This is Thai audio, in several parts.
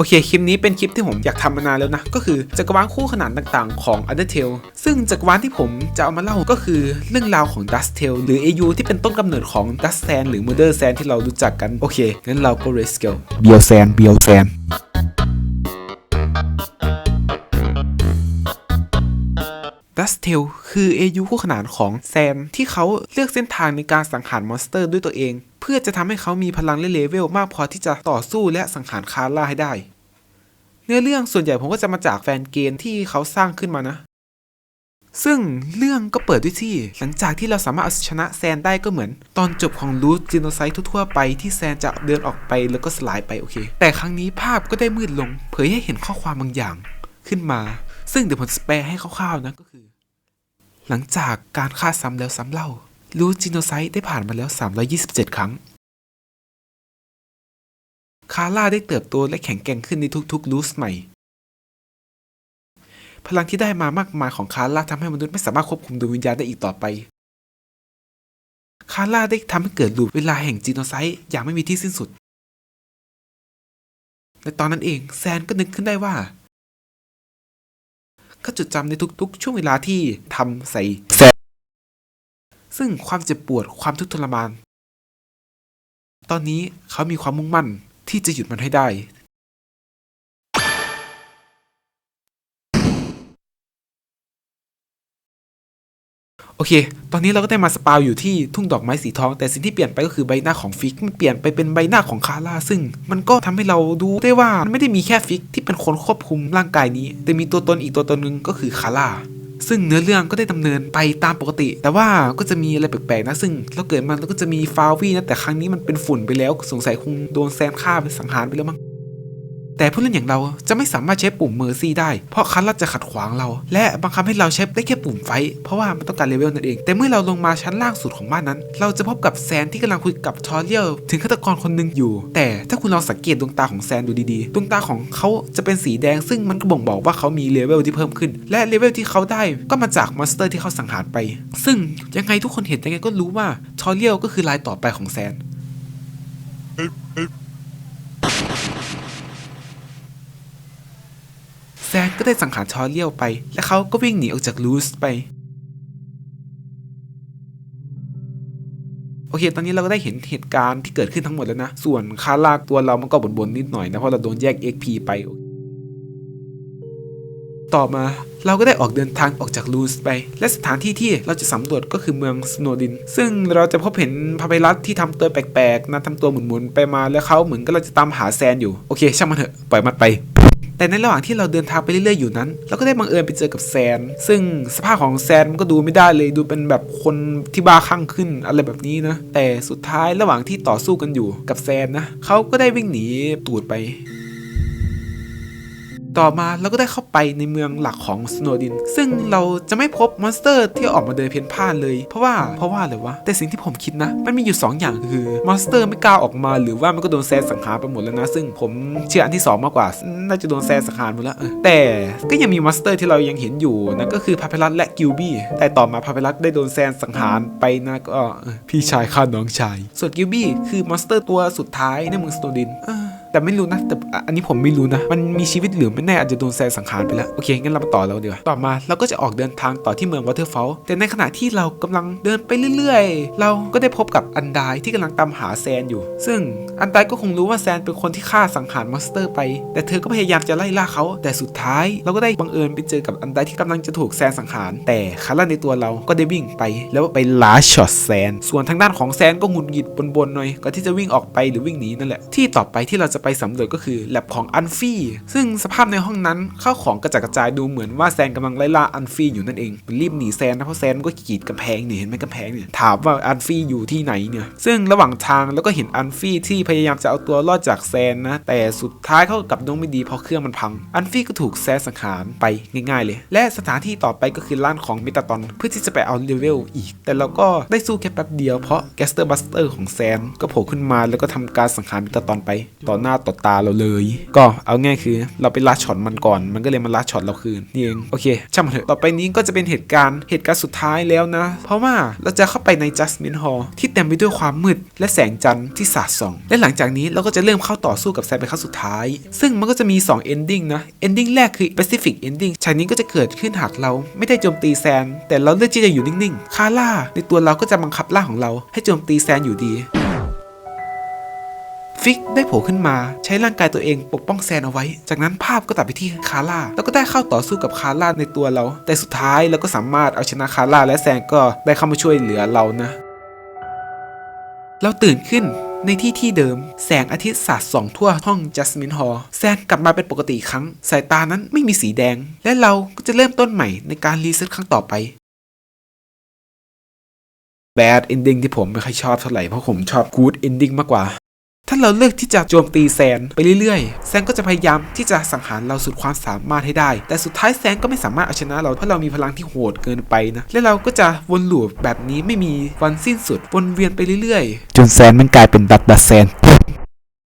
โอเค คลิปนี้เป็นคลิปที่ผมอยากทำมานานแล้วนะ ก็คือจักรวาลคู่ขนานต่างๆของ Undertale ซึ่งจักรวาลที่ผมจะเอามาเล่าก็คือเรื่องราวของ Dust Tale หรือ AU ที่เป็นต้นกำเนิดของ Dust Sand หรือ Murder Sand ที่เรารู้จักกัน โอเค งั้นเราก็ Let's go เบียวแซนเบียวแซนดัสเทล คือ AU คู่ขนานของแซมที่เขาเลือกเส้นทางในการสังหารมอนสเตอร์ด้วยตัวเอง เพื่อจะทำให้เขามีพลังและเลเวลมากพอที่จะต่อสู้และสังหารคาร่าให้ได้ เนื้อเรื่องส่วนใหญ่ผมก็จะมาจากแฟนเกมที่เขาสร้างขึ้นมานะ ซึ่งเรื่องก็เปิดด้วยที่ หลังจากที่เราสามารถเอาชนะแซนได้ก็เหมือน ตอนจบของรูทจิโนไซต์ทั่วๆไปที่แซนจะเดินออกไปแล้วก็สลายไปโอเค แต่ครั้งนี้ภาพก็ได้มืดลง เผยให้เห็นข้อความบางอย่างขึ้นมา ซึ่งเดี๋ยวผมจะแปลให้คร่าวๆนะก็คือ หลังจากการฆ่าซ้ำแล้วซ้ำเล่า รูจิโนไซต์ได้ผ่านมาแล้ว 327 ครั้ง คาร่าได้เติบโตและแข็งแกร่งขึ้นในทุกๆ รูทใหม่ พลังที่ได้มามากมายของคาร่าทำให้มนุษย์ไม่สามารถควบคุมดวงวิญญาณได้อีกต่อไป คาร่าได้ทำให้เกิดลูปเวลาแห่งจีโนไซต์อย่างไม่มีที่สิ้นสุด ในตอนนั้นเองแซนก็นึกขึ้นได้ว่า ก็จดจำในทุกๆ ช่วงเวลาที่ทำใส่แซนซึ่งความเจ็บปวดความทุกข์ทรมาน ตอนนี้เขามีความมุ่งมั่นที่จะหยุดมันให้ได้ โอเค ตอนนี้เราก็ได้มาสปาวอยู่ที่ทุ่งดอกไม้สีทอง แต่สิ่งที่เปลี่ยนไปก็คือใบหน้าของฟิกมันเปลี่ยนไปเป็นใบหน้าของคาร่าซึ่ง มันก็ทำให้เราดูได้ว่ามันไม่ได้มีแค่ฟิกที่เป็นคนควบคุมร่างกายนี้ แต่มีตัวตนอีกตัวตนหนึ่งก็คือคาร่าซึ่งเนื้อเรื่องก็ได้ดำเนินไปตามปกติ แต่ว่าก็จะมีอะไรแปลกๆนะ ซึ่งเราเกิดมาแล้วก็จะมีฟาวี่นะแต่ครั้งนี้มันเป็นฝุ่นไปแล้วสงสัยคงโดนแซนฆ่าไปสังหารไปแล้วมั้ง แต่ผู้เล่นอย่างเราจะไม่สามารถใช้ปุ่มเมอร์ซี่ได้ เพราะคันลัดจะขัดขวางเรา และบังคับให้เราใช้ได้แค่ปุ่มไฟ เพราะว่ามันต้องการเลเวลนั่นเอง แต่เมื่อเราลงมาชั้นล่างสุดของบ้านนั้น เราจะพบกับแซนที่กำลังคุยกับทอร์เรียลถึงฆาตกรคนหนึ่งอยู่ แต่ถ้าคุณลองสังเกตดวงตาของแซนดูดีๆ ดวงตาของเขาจะเป็นสีแดง ซึ่งมันก็บ่งบอกว่าเขามีเลเวลที่เพิ่มขึ้น และเลเวลที่เขาได้ก็มาจากมอนสเตอร์ที่เขาสังหารไป ซึ่งยังไงทุกคนเห็นยังไงก็รู้ว่าทอร์เรียลก็คือรายต่อไปของแซน แซนก็ได้สังหารชอเลียวไป และเขาก็วิ่งหนีออกจากลูสไป โอเค ตอนนี้เราก็ได้เห็นเหตุการณ์ที่เกิดขึ้นทั้งหมดแล้วนะ ส่วนค่าลากตัวเรามันก็บ่นๆนิดหน่อยนะ เพราะเราโดนแยก XP ไป ต่อมาเราก็ได้ออกเดินทางออกจากลูสไป และสถานที่ที่เราจะสำรวจก็คือเมืองสโนดิน ซึ่งเราจะพบเห็นพาไพรัสที่ทำตัวแปลกๆนะทำตัวหมุนๆไปมาแล้วเขาเหมือนกับเราจะตามหาแซนอยู่ โอเค ช่างมันเถอะ ปล่อยมันไป แต่ในระหว่างที่เราเดินทางไปเรื่อยๆอยู่นั้น เราก็ได้บังเอิญไปเจอกับแซน ซึ่งสภาพของแซนมันก็ดูไม่ได้เลยดูเป็นแบบคนที่บ้าคลั่งขึ้นอะไรแบบนี้นะ แต่สุดท้ายระหว่างที่ต่อสู้กันอยู่กับแซนนะเขาก็ได้วิ่งหนีตูดไป ต่อมาเราก็ได้เข้าไปในเมืองหลักของสโนดิน ซึ่งเราจะไม่พบมอนสเตอร์ที่ออกมาเดินเพี้ยนพ่านเลย เพราะว่าเพราะว่าอะไรวะ แต่สิ่งที่ผมคิดนะ มันมีอยู่ 2 อย่างคือมอนสเตอร์ไม่กล้าออกมาหรือว่ามันก็โดนแซนสังหารไปหมดแล้วนะ ซึ่งผมเชื่ออันที่ 2 มากกว่า น่าจะโดนแซนสังหารหมดแล้วแต่ก็ยังมีมอนสเตอร์ที่เรายังเห็นอยู่นั่นก็คือพาเพลัสและกิลบี้แต่ต่อมาพาเพลัสได้โดนแซนสังหารไปนะก็พี่ชายฆ่าน้องชายส่วนกิลบี้คือมอนสเตอร์ตัวสุดท้ายในเมืองสโนดินอ แต่ไม่รู้นะ แต่อันนี้ผมไม่รู้นะ มันมีชีวิตหรือไม่แน่อาจจะโดนแซนสังหารไปแล้ว โอเค งั้นเรามาต่อเราดีกว่าต่อมาเราก็จะออกเดินทางต่อที่เมืองวอเตอร์ฟอลแต่ในขณะที่เรากำลังเดินไปเรื่อยๆ เราก็ได้พบกับอันไดที่กำลังตามหาแซนอยู่ ซึ่งอันไดก็คงรู้ว่าแซนเป็นคนที่ฆ่าสังหารมอนสเตอร์ไป แต่เธอก็พยายามจะไล่ล่าเขา แต่สุดท้ายเราก็ได้บังเอิญไปเจอกับอันไดที่กำลังจะถูกแซนสังหาร แต่คาร่าในตัวเราก็ได้วิ่งไป แล้วไปล้าช็อตแซน ส่วนทางด้านของแซนก็หงุดหงิดบนๆหน่อยก่อนที่จะวิ่งออกไปหรือวิ่งหนีนั่นแหละที่ต่อไปที่เราจะไปสำรวจก็คือแลบของอันฟี่ซึ่งสภาพในห้องนั้นข้าวของกระจัดกระจายดูเหมือนว่าแซนกำลังไล่ล่าอันฟี่อยู่นั่นเองรีบหนีแซนนะเพราะแซนก็ขีดกำแพงเนี่ยเห็นไหมกำแพงเนี่ยถามว่าอันฟี่อยู่ที่ไหนเนี่ยซึ่งระหว่างทางแล้วก็เห็นอันฟี่ที่พยายามจะเอาตัวรอดจากแซนนะแต่สุดท้ายเขากลับดวงไม่ดีเพราะเครื่องมันพัง อันฟี่ก็ถูกแซนสังหารไปง่ายๆเลย และสถานที่ต่อไปก็คือร้านของมิตาตอนเพื่อที่จะไปเอาเลเวลอีก แต่เราก็ได้สู้แค่แป๊บเดียวเพราะแกสเตอร์บัสเตอร์ของแซนก็โผล่ขึ้นมาแล้วก็ทำการสังหารมิตาตอนไปต่อหน้าน้าต่อตาเราเลย ก็เอาง่ายคือเราไปลัดช็อตมันก่อน มันก็เลยมาลัดช็อตเราคืนนี่เองโอเคช่างมันเถอะต่อไปนี้ก็จะเป็นเหตุการณ์เหตุการณ์สุดท้ายแล้วนะ เพราะว่าเราจะเข้าไปใน Jasmine Hall ที่เต็มไปด้วยความมืด และแสงจันทร์ที่สาดส่อง และหลังจากนี้เราก็จะเริ่มเข้าต่อสู้กับแซนเป็นครั้งสุดท้าย ซึ่งมันก็จะมี 2 ending นะ ending แรกคือ Pacific ending ฉากนี้ก็จะเกิดขึ้นหากเราไม่ได้โจมตีแซน แต่เราเลือกที่จะอยู่นิ่งๆ คาร่าในตัวเราก็จะบังคับร่าของเราให้โจมตีแซนอยู่ดี ฟิกได้โผล่ขึ้นมา ใช้ร่างกายตัวเองปกป้องแซนเอาไว้ จากนั้นภาพก็ตัดไปที่คาร่าแล้วก็ได้เข้าต่อสู้กับคาร่าในตัวเรา แต่สุดท้ายเราก็สามารถเอาชนะคาร่าและแซนก็ได้เข้ามาช่วยเหลือเรานะ เราตื่นขึ้นในที่ที่เดิมแสงอาทิตย์สาดส่องทั่วห้องจัสมินฮอลแซนกลับมาเป็นปกติอีกครั้ง สายตานั้นไม่มีสีแดง และเราก็จะเริ่มต้นใหม่ในการรีเซ็ตครั้งต่อไป bad ending ที่ผมไม่ค่อยชอบเท่าไหร่เพราะผมชอบ good ending มากกว่า ถ้าเราเลือกที่จะโจมตีแซนไปเรื่อยๆ แซนก็จะพยายามที่จะสังหารเราสุดความสามารถให้ได้ แต่สุดท้ายแซนก็ไม่สามารถเอาชนะเราเพราะเรามีพลังที่โหดเกินไปนะและเราก็จะวนลูปแบบนี้ไม่มีวันสิ้นสุดวนเวียนไปเรื่อยๆ จนแซนมันกลายเป็นดัดดัดแซน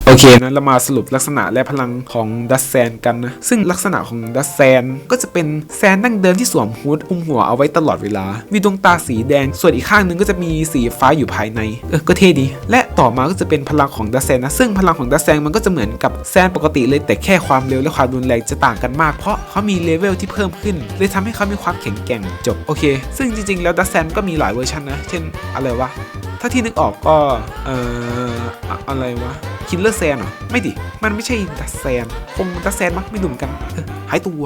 โอเคนะเรามาสรุปลักษณะและพลังของดัสแซนกันนะ ซึ่งลักษณะของดัสแซนก็จะเป็นแซนนั่งเดินที่สวมฮูดคลุมหัวเอาไว้ตลอดเวลา มีดวงตาสีแดง ส่วนอีกข้างหนึงก็จะมีสีฟ้าอยู่ภายใน เออ ก็เท่ดี และต่อมาก็จะเป็นพลังของดัสแซนนะ ซึ่งพลังของดัสแซนมันก็จะเหมือนกับแซนปกติเลย แต่แค่ความเร็วและความรุนแรงจะต่างกันมาก เพราะเขามีเลเวลที่เพิ่มขึ้น เลยทำให้เขามีความแข็งแกร่ง จบ โอเค ซึ่งจริงๆ แล้วดัสแซนก็มีหลายเวอร์ชันนะ เช่น อะไรวะ ถ้าที่นึกออกก็ เอ่อ อะอะไรวะ คิลเลอร์แซนเหรอ ไม่ดิ มันไม่ใช่ดัสแซน คงดัสแซนมั้งไม่รู้เหมือนกันหายตัว